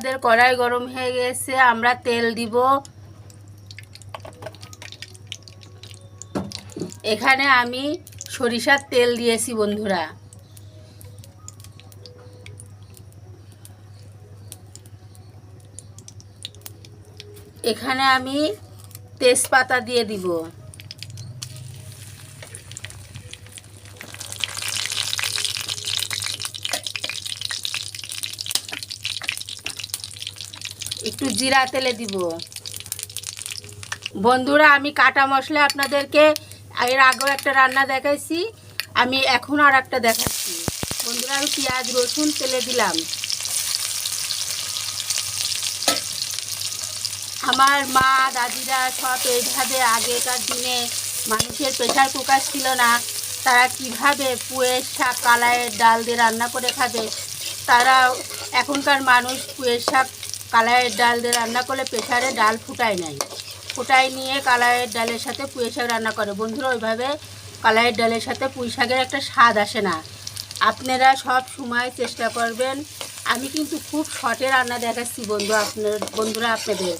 আমাদের কড়াই গরম হয়ে গেছে, আমরা তেল দিব। এখানে আমি সরিষার তেল দিয়েছি বন্ধুরা। এখানে আমি তেজপাতা দিয়ে দিব। একটু জিরা তেলে দিব। বন্ধুরা, আমি কাটা মশলা আপনাদেরকে এর আগেও একটা রান্না দেখাইছি, আমি এখন আর একটা দেখাচ্ছি। বন্ধুরা, আমি পেঁয়াজ, রসুন তেলে দিলাম। আমার মা, দাদিরা সব এইভাবে আগেকার দিনে মানুষের প্রেশার কুকার ছিল না, তারা কীভাবে পুয়ের শাক, কালাইয়ের ডাল দিয়ে রান্না করে খাবে? তারা এখনকার মানুষ পুয়ের শাক কালাইয়ের ডাল দিয়ে রান্না করলে প্রেশারে ডাল ফুটায় নাই। ফুটাই নিয়ে কালাইয়ের ডালের সাথে পুঁই শাক রান্না করে। বন্ধুরা, ওইভাবে কালাইয়ের ডালের সাথে পুঁই শাকের একটা স্বাদ আসে না। আপনারা সব সময় চেষ্টা করবেন। আমি কিন্তু খুব শর্টে রান্না দেখাচ্ছি বন্ধু, আপনার, বন্ধুরা আপনাদের।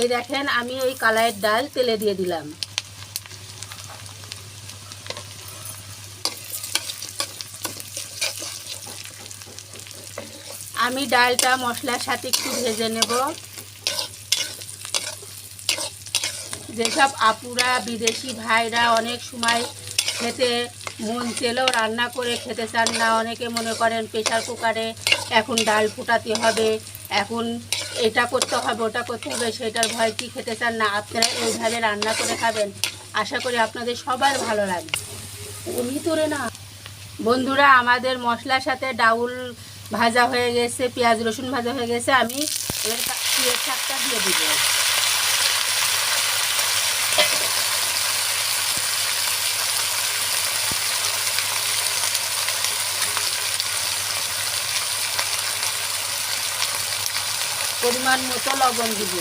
এই দেখেন, আমি ওই কালাইয়ের ডাল তেলে দিয়ে দিলাম। আমি ডালটা মশলার সাথে একটু ভেজে নেব। যেসব আপুরা বিদেশি ভাইরা অনেক সময় খেতে মন চেলেও রান্না করে খেতে চান না অনেকে মনে করেন প্রেশার কুকারে এখন ডাল ফুটাতে হবে এখন এটা করতে হবে ওটা করতে হবে সেটার ভয় কি খেতে চান না আপনারা এইভাবে রান্না করে খাবেন। আশা করি আপনাদের সবার ভালো লাগবে। ভিতরে না। বন্ধুরা আমাদের মশলার সাথে ডাউল ভাজা হয়ে গেছে, পেঁয়াজ, রসুন ভাজা হয়ে গেছে, আমি এবার শাকটা দিয়ে দিব। পরিমাণ মতো লবণ দিব।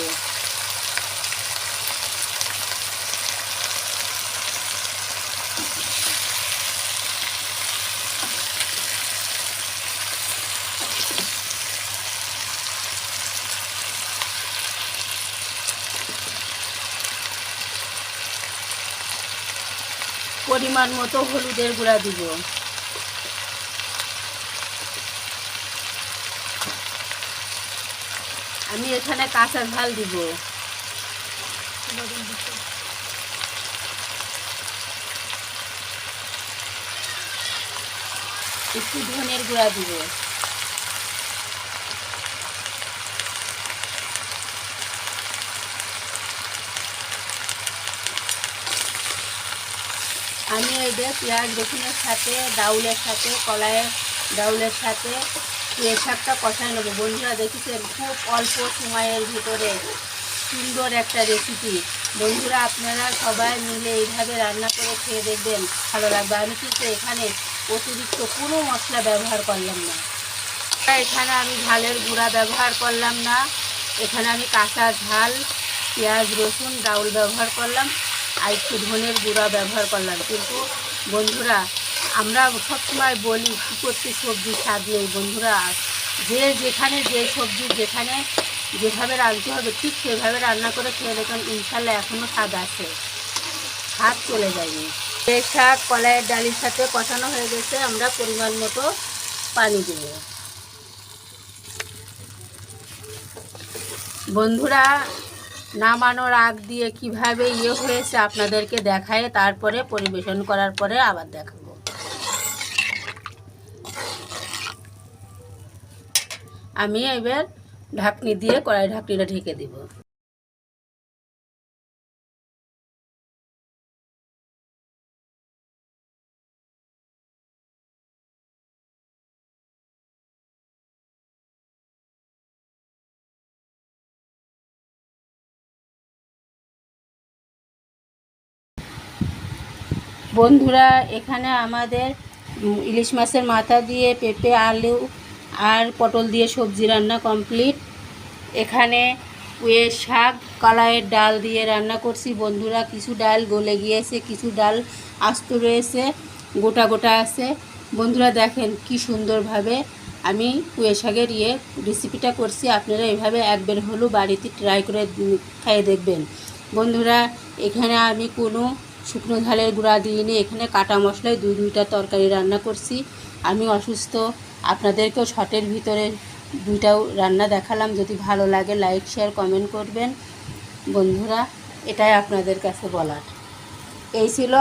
পরিমাণ মতো হলুদের গুঁড়া দিব। আমি এখানে কাঁচা ঝাল দিব। একটু ধনের গুঁড়া দিব। আমি এদের পেঁয়াজ, রসুনের সাথে, ডাউলের সাথে, কলাইয়ের ডাউলের সাথে পুঁই শাকটা কষায় নেব। বন্ধুরা, দেখেছেন? খুব অল্প সময়ের ভিতরে সুন্দর একটা রেসিপি বন্ধুরা, আপনারা সবাই মিলে এইভাবে রান্না করে খেয়ে দেখবেন, ভালো লাগবে। আমি কিন্তু এখানে অতিরিক্ত কোনো মশলা ব্যবহার করলাম না। এখানে আমি ঝালের গুঁড়া ব্যবহার করলাম না। এখানে আমি কাঁচা ঝাল, পেঁয়াজ, রসুন, ডাউল ব্যবহার করলাম। আর একটু ধনের গুঁড়া ব্যবহার করলাম। কিন্তু বন্ধুরা, আমরা সবসময় বলি কী করতে সবজি স্বাদ নেই। বন্ধুরা, যে যেখানে, যে সবজি যেখানে যেভাবে রাঁধতে হবে, ঠিক সেভাবে রান্না করে খেয়ে দেখুন, ইনশাল্লাহ এখনও স্বাদ আছে। স্বাদ চলে যায়নি। এই শাক কলাইয়ের ডালির সাথে কষানো হয়ে গেছে। আমরা পরিমাণ মতো পানি দেব। বন্ধুরা নামানোর আগ দিয়ে কীভাবে ইয়ে হয়েছে আপনাদেরকে দেখায়, তারপরে পরিবেশন করার পরে আবার দেখাবো। আমি এবার ঢাকনি দিয়ে কড়াই ঢাকনিটা ঢেকে দিব। বন্ধুরা, এখানে আমাদের ইলিশ মাছের মাথা দিয়ে পেঁপে, আলু আর পটল দিয়ে সবজি রান্না কমপ্লিট। এখানে পুয়ের শাক, কলাইয়ের ডাল দিয়ে রান্না করছি। বন্ধুরা, কিছু ডাল গলে গিয়েছে, কিছু ডাল আস্ত রয়েছে, গোটা গোটা আছে। বন্ধুরা, দেখেন কি সুন্দরভাবে আমি পুঁয়ে শাকের ইয়ে রেসিপিটা করছি। আপনারা এভাবে একবার হলেও বাড়িতে ট্রাই করে খেয়ে দেখবেন। বন্ধুরা, এখানে আমি কোনো শুকনো ঝালের গুঁড়া দিয়ে নিয়ে এখানে কাটা মশলায় দুই দুইটা তরকারি রান্না করছি। আমি অসুস্থ, আপনাদেরকেও শটের ভিতরে দুইটাও রান্না দেখালাম। যদি ভালো লাগে, লাইক, শেয়ার, কমেন্ট করবেন। বন্ধুরা, এটাই আপনাদের কাছে বলার। এই ছিল